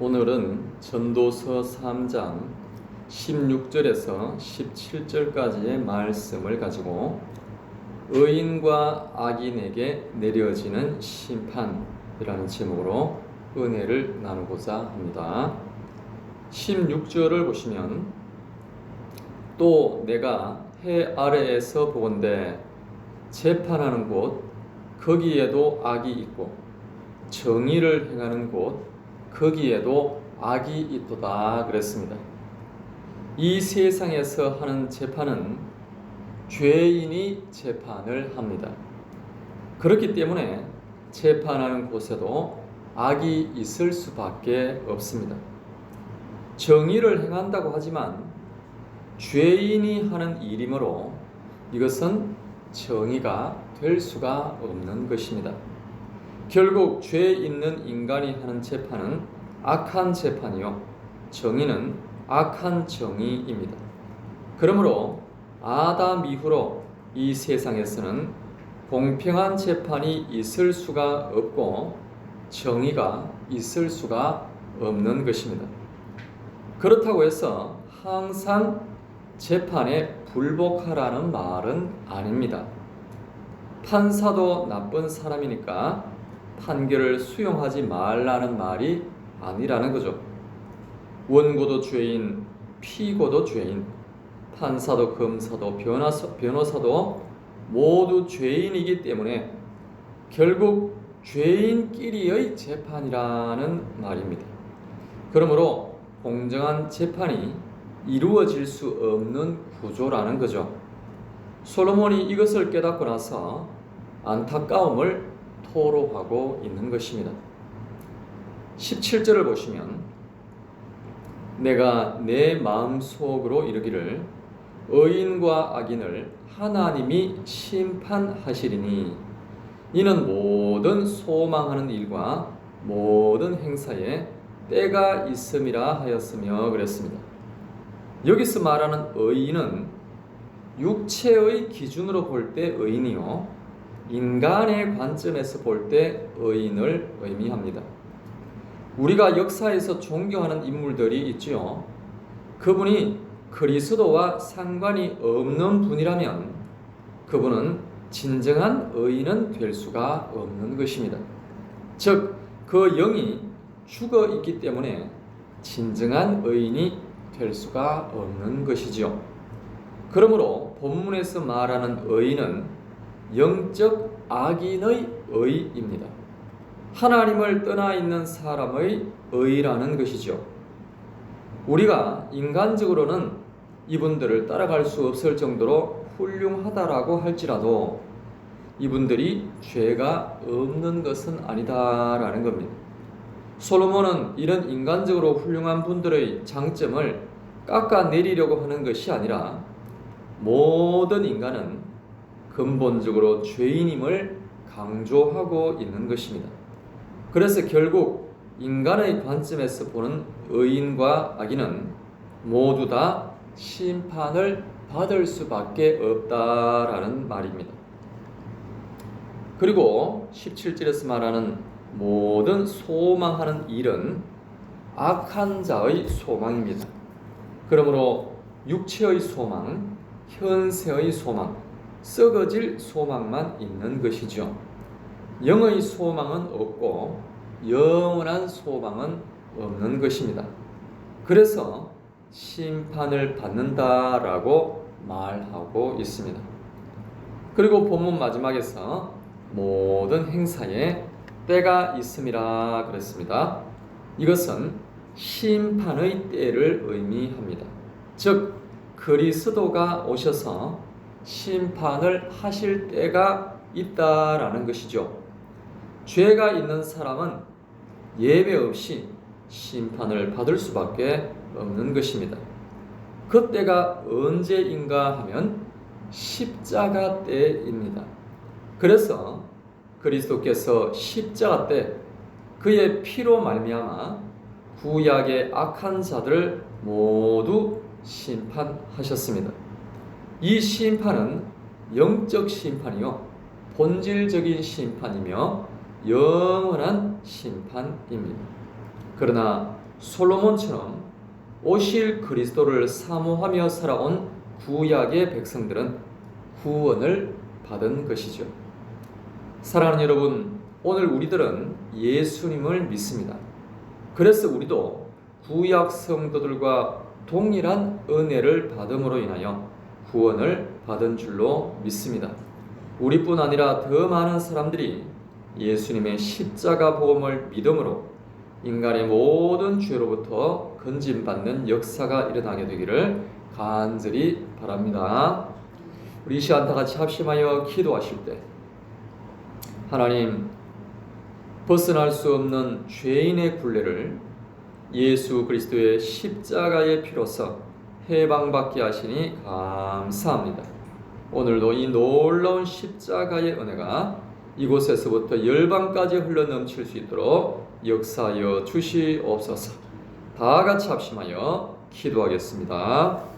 오늘은 전도서 3장 16절에서 17절까지의 말씀을 가지고 의인과 악인에게 내려지는 심판이라는 제목으로 은혜를 나누고자 합니다. 16절을 보시면 또 내가 해 아래에서 보건대 재판하는 곳 거기에도 악이 있고 정의를 행하는 곳 거기에도 악이 있도다 그랬습니다. 이 세상에서 하는 재판은 죄인이 재판을 합니다. 그렇기 때문에 재판하는 곳에도 악이 있을 수밖에 없습니다. 정의를 행한다고 하지만 죄인이 하는 일이므로 이것은 정의가 될 수가 없는 것입니다. 결국 죄 있는 인간이 하는 재판은 악한 재판이요. 정의는 악한 정의입니다. 그러므로 아담 이후로 이 세상에서는 공평한 재판이 있을 수가 없고 정의가 있을 수가 없는 것입니다. 그렇다고 해서 항상 재판에 불복하라는 말은 아닙니다. 판사도 나쁜 사람이니까 판결을 수용하지 말라는 말이 아니라는 거죠. 원고도 죄인, 피고도 죄인, 판사도 검사도 변호사, 변호사도 모두 죄인이기 때문에 결국 죄인끼리의 재판이라는 말입니다. 그러므로 공정한 재판이 이루어질 수 없는 구조라는 거죠. 솔로몬이 이것을 깨닫고 나서 안타까움을 토로하고 있는 것입니다. 17절을 보시면 내가 내 마음 속으로 이르기를 의인과 악인을 하나님이 심판하시리니 이는 모든 소망하는 일과 모든 행사에 때가 있음이라 하였으며 그랬습니다. 여기서 말하는 의인은 육체의 기준으로 볼 때 의인이요 인간의 관점에서 볼 때 의인을 의미합니다. 우리가 역사에서 존경하는 인물들이 있지요. 그분이 그리스도와 상관이 없는 분이라면 그분은 진정한 의인은 될 수가 없는 것입니다. 즉, 그 영이 죽어 있기 때문에 진정한 의인이 될 수가 없는 것이지요. 그러므로 본문에서 말하는 의인은 영적 악인의 의입니다. 하나님을 떠나 있는 사람의 의라는 것이죠. 우리가 인간적으로는 이분들을 따라갈 수 없을 정도로 훌륭하다라고 할지라도 이분들이 죄가 없는 것은 아니다라는 겁니다. 솔로몬은 이런 인간적으로 훌륭한 분들의 장점을 깎아내리려고 하는 것이 아니라 모든 인간은 근본적으로 죄인임을 강조하고 있는 것입니다. 그래서 결국 인간의 관점에서 보는 의인과 악인은 모두 다 심판을 받을 수밖에 없다라는 말입니다. 그리고 17절에서 말하는 모든 소망하는 일은 악한 자의 소망입니다. 그러므로 육체의 소망, 현세의 소망, 썩어질 소망만 있는 것이죠. 영의 소망은 없고 영원한 소망은 없는 것입니다. 그래서 심판을 받는다라고 말하고 있습니다. 그리고 본문 마지막에서 모든 행사에 때가 있음이라 그랬습니다. 이것은 심판의 때를 의미합니다. 즉 그리스도가 오셔서 심판을 하실 때가 있다라는 것이죠. 죄가 있는 사람은 예배 없이 심판을 받을 수밖에 없는 것입니다. 그때가 언제인가 하면 십자가 때입니다. 그래서 그리스도께서 십자가 때 그의 피로 말미암아 구약의 악한 자들을 모두 심판하셨습니다. 이 심판은 영적 심판이요 본질적인 심판이며 영원한 심판입니다. 그러나 솔로몬처럼 오실 그리스도를 사모하며 살아온 구약의 백성들은 구원을 받은 것이죠. 사랑하는 여러분, 오늘 우리들은 예수님을 믿습니다. 그래서 우리도 구약 성도들과 동일한 은혜를 받음으로 인하여 구원을 받은 줄로 믿습니다. 우리뿐 아니라 더 많은 사람들이 예수님의 십자가 복음을 믿음으로 인간의 모든 죄로부터 건진받는 역사가 일어나게 되기를 간절히 바랍니다. 우리 이 시간 다 같이 합심하여 기도하실 때 하나님 벗어날 수 없는 죄인의 굴레를 예수 그리스도의 십자가의 피로서 해방받게 하시니 감사합니다. 오늘도 이 놀라운 십자가의 은혜가 이곳에서부터 열방까지 흘러 넘칠 수 있도록 역사하여 주시옵소서. 다 같이 합심하여 기도하겠습니다.